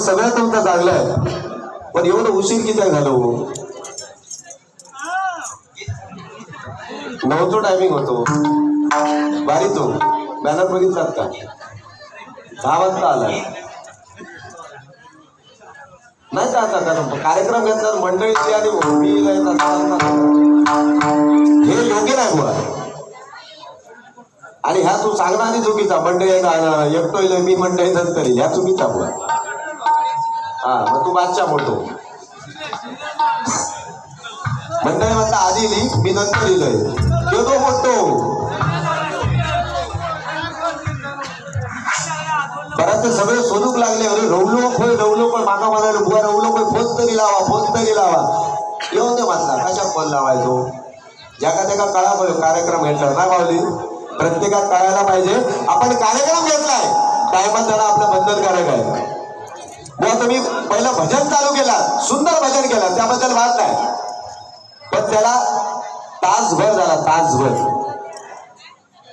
सगळं तुमचं चांगलं पण एवढं उशीर किती झालं हो? नऊचो टायमिंग होतो. बारी तो. बॅनर बघितलात का? दहा वाजता आला नाही का आता कारण कार्यक्रम घेतल्यावर मंडळीची आणि होळीला हे योग्य नाही मुळात आणि ह्या तू सांगणारी चुकीचा. मंडळी एकटोय मी मंडळी नंतर ह्या चुकीचा मुळात हा मग तू बादशा बोलतो मंडळी म्हणता आधी लिही मी नंतर लिहिलंय तो तो बोलतो परत ते सगळे सोनूक लागले अरे रवलो खोय रवलो पण माका म्हणाले बुवा रवलो खोय फोन तरी लावा फोन तरी लावा. येऊन दे म्हणला कशा फोन लावायचो? ज्याका त्याका कळा कार्यक्रम घेतला ना माऊली? प्रत्येकात कळायला पाहिजे. आपण कार्यक्रम घेतलाय. टायमात त्याला आपलं बंधन करायला आहे. जेव्हा तुम्ही पहिलं भजन चालू केला. सुंदर भजन केलं. त्याबद्दल वाद नाही. पण त्याला तासभर झाला तासभर.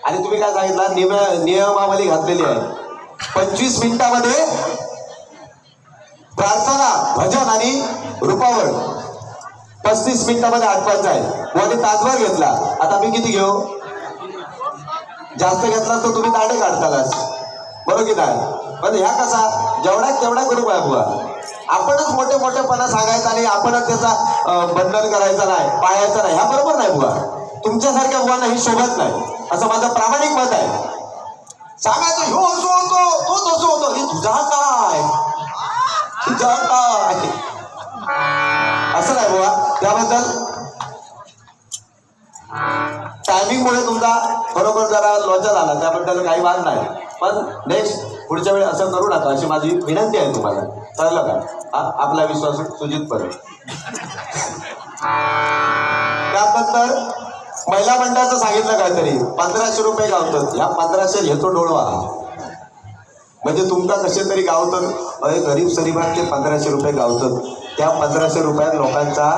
आणि तुम्ही काय सांगितलं? नियम नियमावली घातलेली आहे. पंचवीस मिनिटामध्ये प्रार्थना भजन आणि रूपावर पस्तीस मिनिटामध्ये आठवायचं आहे मध्ये तासभर घेतला. आता मी किती घेऊ? जास्त घेतला तर तुम्ही तांडे काढतालाच बरोबर पण ह्या कसा जेवढा तेवढा करू आहे बुवा. आपणच मोठे मोठेपणा सांगायचा आणि आपणच त्याचा बंधन करायचं नाही पाळायचं नाही. ह्या बरोबर नाही बुवा. तुमच्यासारख्या बुवांना ही शोभत नाही. असं माझं प्रामाणिक मत आहे. सांगायचं ह्यो असो होतो तो तसं होतो. हे तुझा काय तुझा काय असं नाही बुवा. त्याबद्दल टायमिंग मुळे तुमचा बरोबर जरा लोचा झाला त्याबद्दल काही वाद नाही. पण नेक्स्ट पुढच्या वेळी असं करू नका अशी माझी विनंती आहे तुम्हाला. कळलं का? आपला विश्वास सुजित पडेल त्यानंतर महिला मंडळाचं सांगितलं काहीतरी. पंधराशे रुपये गावतात ह्या पंधराशे घेतो डोळवा. म्हणजे तुमका कसे तरी गावतात अरे गरीब सरीबात ते पंधराशे रुपये गावतात त्या पंधराशे रुपयात लोकांचा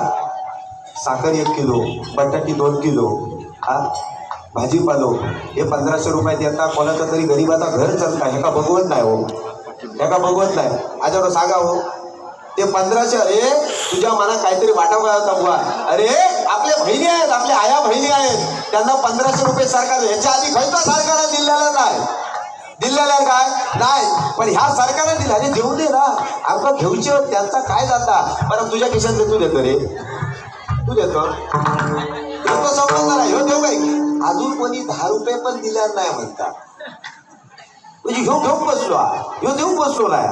साखर एक किलो बटाटी दोन किलो हा? भाजीपालो हे पंधराशे रुपयात येतात कोणाचं तरी गरीबाचा घर चालता ह्याका बघवत नाही हो? ह्याका बघवत नाही? आजवर सांगा हो. ते पंधराशे अरे तुझ्या मनात काहीतरी वाटावं होता बुवा? अरे आपल्या बहिणी आहेत आपल्या आया बहिणी आहेत. त्यांना पंधराशे रुपये सरकार ह्याच्या आधी खयचा सरकारने दिलेला नाही. दिलेला काय? नाही. पण ह्या सरकारने दिला अरे देऊ दे ना. आपण घेऊचे त्यांचा काय जाता? बरं तुझ्या खिशात तू देतो रे. तू देतो. समजणार ह्यो देऊ काय? अजून कोणी दहा रुपये पण दिल्या नाही म्हणता. म्हणजे ह्यो घेऊन बसलो ह्यो देऊन बसलो नाही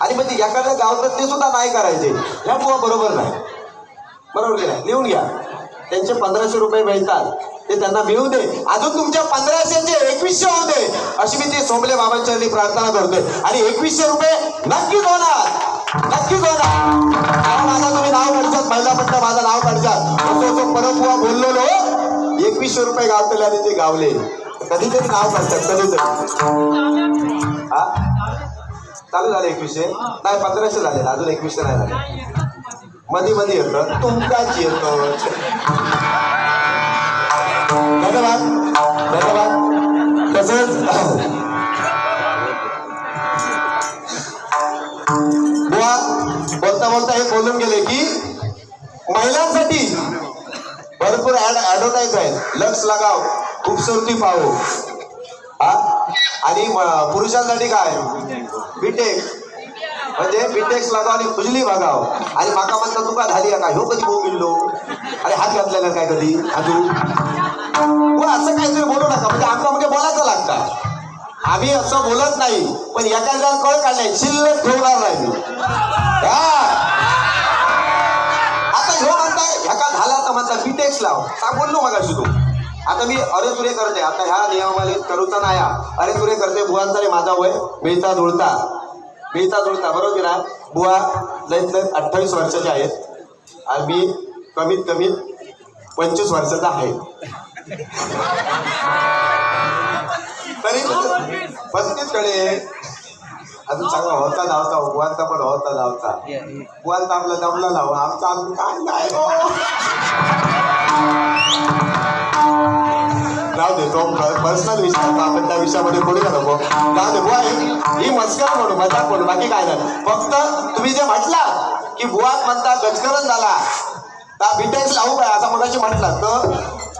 आणि म्हणजे एखाद्या गावात ते सुद्धा नाही करायचे. ह्या बुवा बरोबर नाही. बरोबर की नाही? लिहून घ्या. त्यांचे पंधराशे रुपये मिळतात. ते त्यांना मिळू दे. अजून तुमच्या पंधराशेचे एकवीसशे होऊ दे. अशी मी ते सोमले बाबांच्या प्रार्थना करतोय. आणि एकवीसशे रुपये नक्कीच होणार. नक्कीच होणार कारण आता तुम्ही नाव काढतात महिला म्हणता माझं नाव काढतात. असं असं परमबुवा बोललेलो. एकवीसशे रुपये गावतले आणि ते गावले. कधीतरी नाव काढतात कधीतरी हा? चालू झाले एकवीसशे? नाही पंधराशे झाले. अजून एकवीसशे नाही झाले. मध्ये मधी येतं. तुमकाच येतं. धन्यवाद. धन्यवाद. तसंच. बोलता हे बोलून गेले की महिलांसाठी भरपूर ऍड ऍडव्हर्टाईज आहेत. लक्ष लगाव. खूपसुरती पाहो. हा? आणि पुरुषांसाठी काय? बीटेक म्हणजे बीटेक्स लागाव आणि खुजली भागाव आणि माका म्हणता तुका झाली का? ह्यो कधी भाऊ गेलो अरे हात घातलेला काय कधी? हातू? असं काहीतरी बोलू नका. म्हणजे आमका म्हणजे बोलायचं लागतं. आम्ही असं बोलत नाही. पण एखाद्या कळ काढलाय शिल्लक ठेवणार नाही ह्याका झाला तर म्हणता बीटेक्स लाव. सांग बोललो मग तू. आता मी अरे तुरे करते आता ह्या नियमावलीत करूचा नाही. अरे तुरे करते बुवांचा रे माझा वय मिळता जुळता. मिळता जुळता बरोबर की ना? बुवा लयत लयत अठ्ठावीस वर्षाचे आहेत. आणि मी कमीत कमी पंचवीस वर्षाचा आहे. तरी पस्तीसकडे अजून चांगला होता धावता बुवांचा पण होता धावता. बुवांचा आपला जमला लाव आमचा अजून काय नाही हो. राव देतो पर्सनल विषय. आपण त्या विषयामध्ये बोलूया नको राव दे बुवा ही- ही मस्कर म्हणू मजाक म्हणू बाकी काय नाही. फक्त तुम्ही जे म्हटला की बुवात म्हणता गजकरण झाला. त्या बिटेक्स लावू काय असं मगाशी म्हटलं तर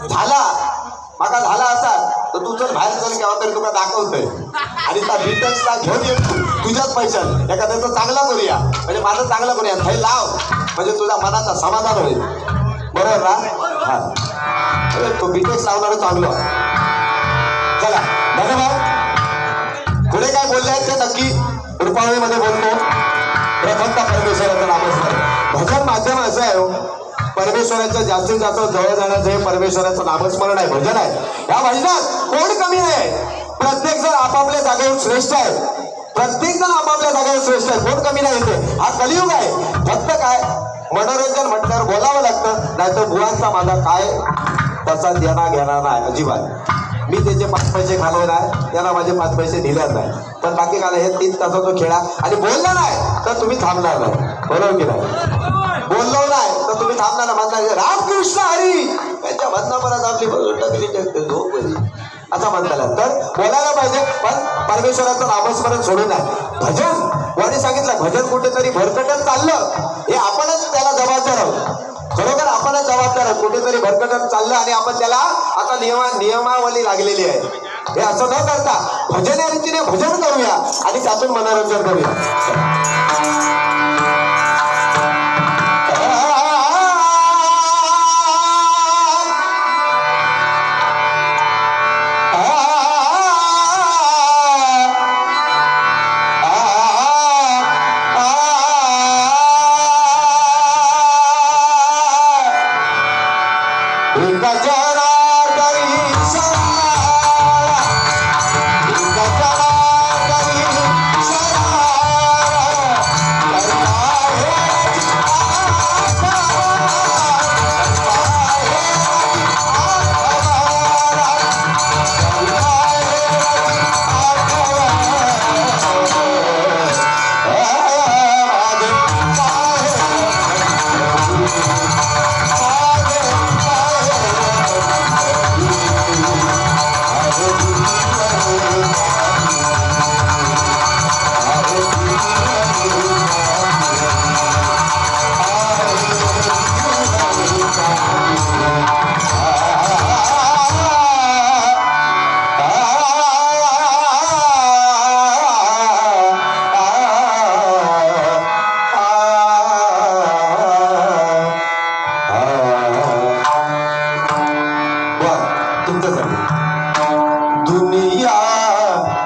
झाला. माका झाला असा तर तू बाहेर चल केव्हा तरी तुला दाखवतोय. आणि त्या डिटेल्सला घेऊन ये तुझ्याच पैशात. एखाद्याचं चांगला करूया. म्हणजे माझं चांगलं करूया. थै लाव. म्हणजे तुझ्या मनाचा समाधान होईल. बरोबर ना? हा. अरे तो बिटेक्स लावणारं चांगलं. चला. धन्यवाद. पुढे काय बोलले आहेत ते नक्की रुपावळीमध्ये बोलतो. प्रथमता परमेश्वराचं नामस्मरण. भजन माध्यम असं आहे हो. परमेश्वराच्या जास्तीत जास्त जवळ जाण्याचं हे परमेश्वराचं नामस्मरण आहे भजन आहे. या भजनात कोण कमी आहे? प्रत्येक जण आपापल्या जागेवर श्रेष्ठ आहे. प्रत्येक जण आपापल्या जागेवर श्रेष्ठ आहे. कोण कमी नाही येते हा कलियुग आहे. फक्त काय? मनोरंजन म्हटल्यावर बोलावं लागतं नाहीतर बुवांचा माझा काय? तसा देणा घेणार नाही अजिबात. मी त्याचे पाच पैसे घालवले आहे त्यांना माझे पाच पैसे दिलेच नाही. पण बाकी काय हे तीन तासाचा खेळा. आणि बोलला नाही तर तुम्ही थांबणार नाही. बरोबर की नाही? बोललो नाही. तर तुम्ही थांबणार रामकृष्ण हरी. त्यांच्या भजनापरात आपली टकली झोप असं म्हणता तर बोलायला पाहिजे पण परमेश्वराचं नामस्मरण सोडू नये भजन. वाणी सांगितलं भजन कुठेतरी भरकटत चाललं हे आपणच त्याला जबाबदार आहोत. खरोखर आपणच जबाबदार आहोत. कुठेतरी भरकटत चाललं आणि आपण त्याला आता नियमा नियमावली लागलेली आहे. हे असं न करता भजन या रीतीने भजन करूया आणि त्यातून मनोरंजन करूया. दुनिया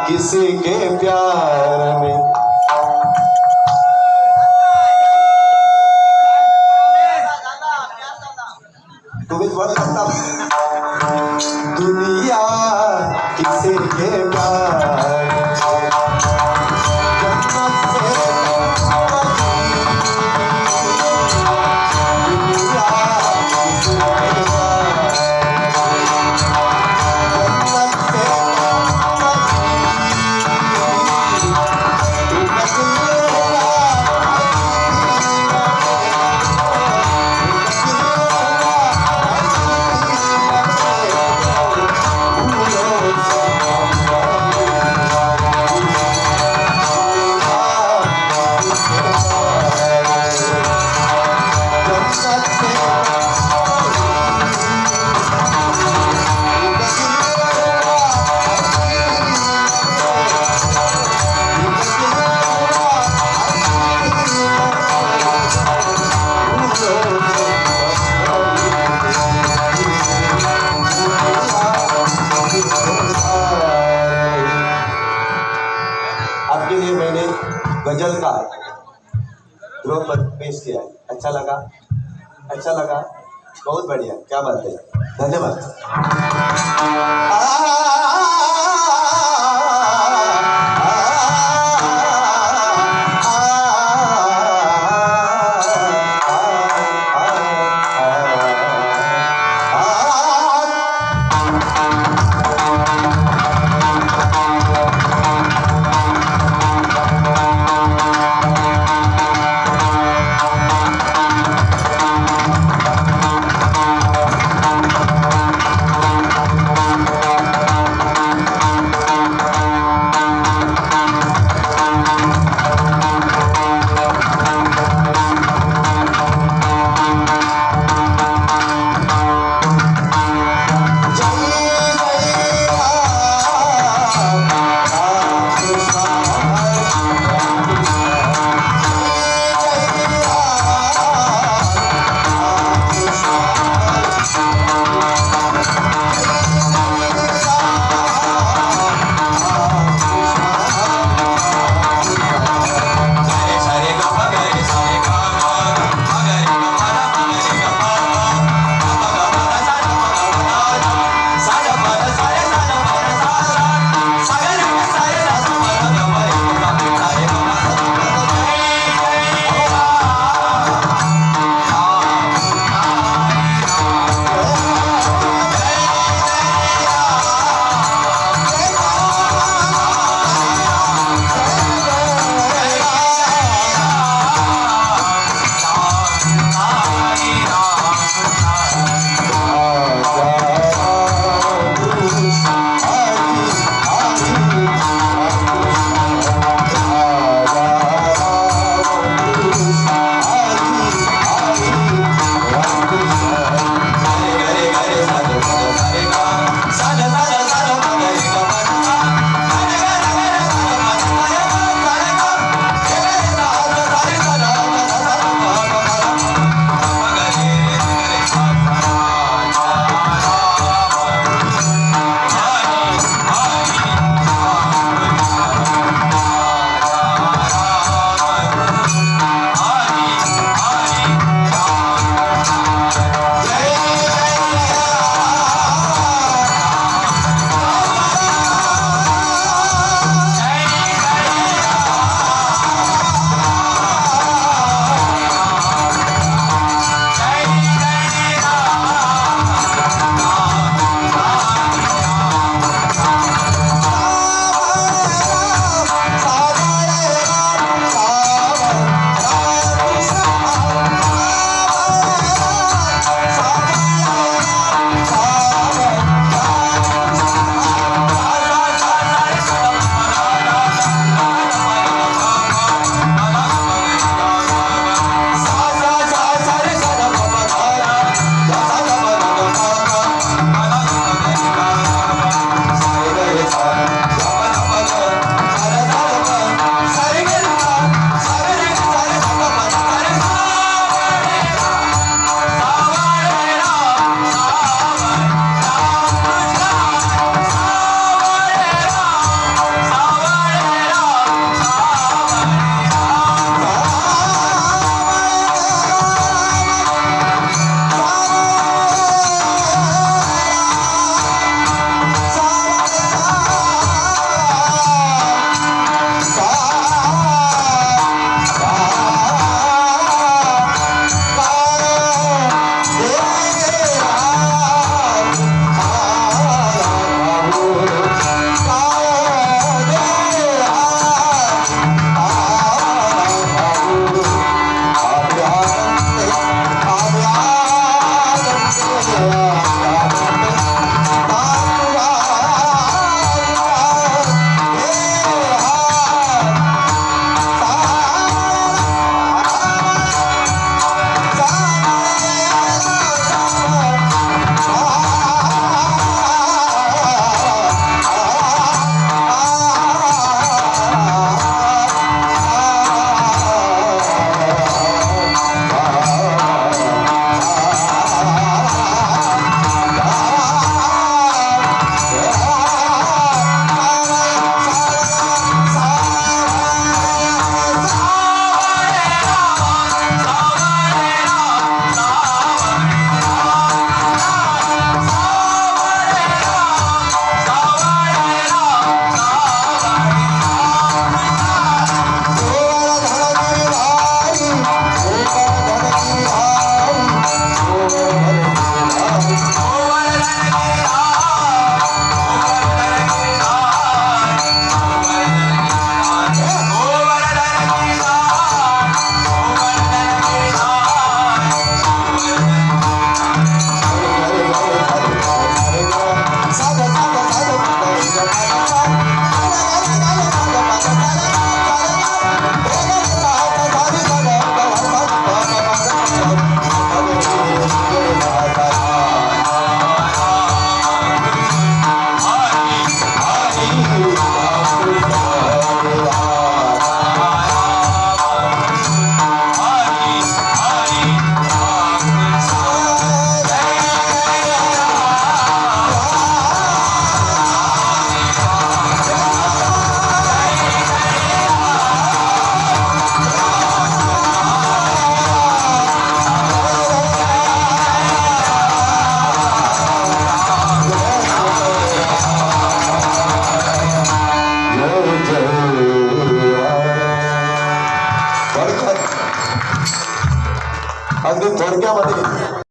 किसी के प्यार में। ड्रोन पर पेश किया अच्छा लगा। अच्छा लगा। बहुत बढ़िया। क्या बात है। धन्यवाद।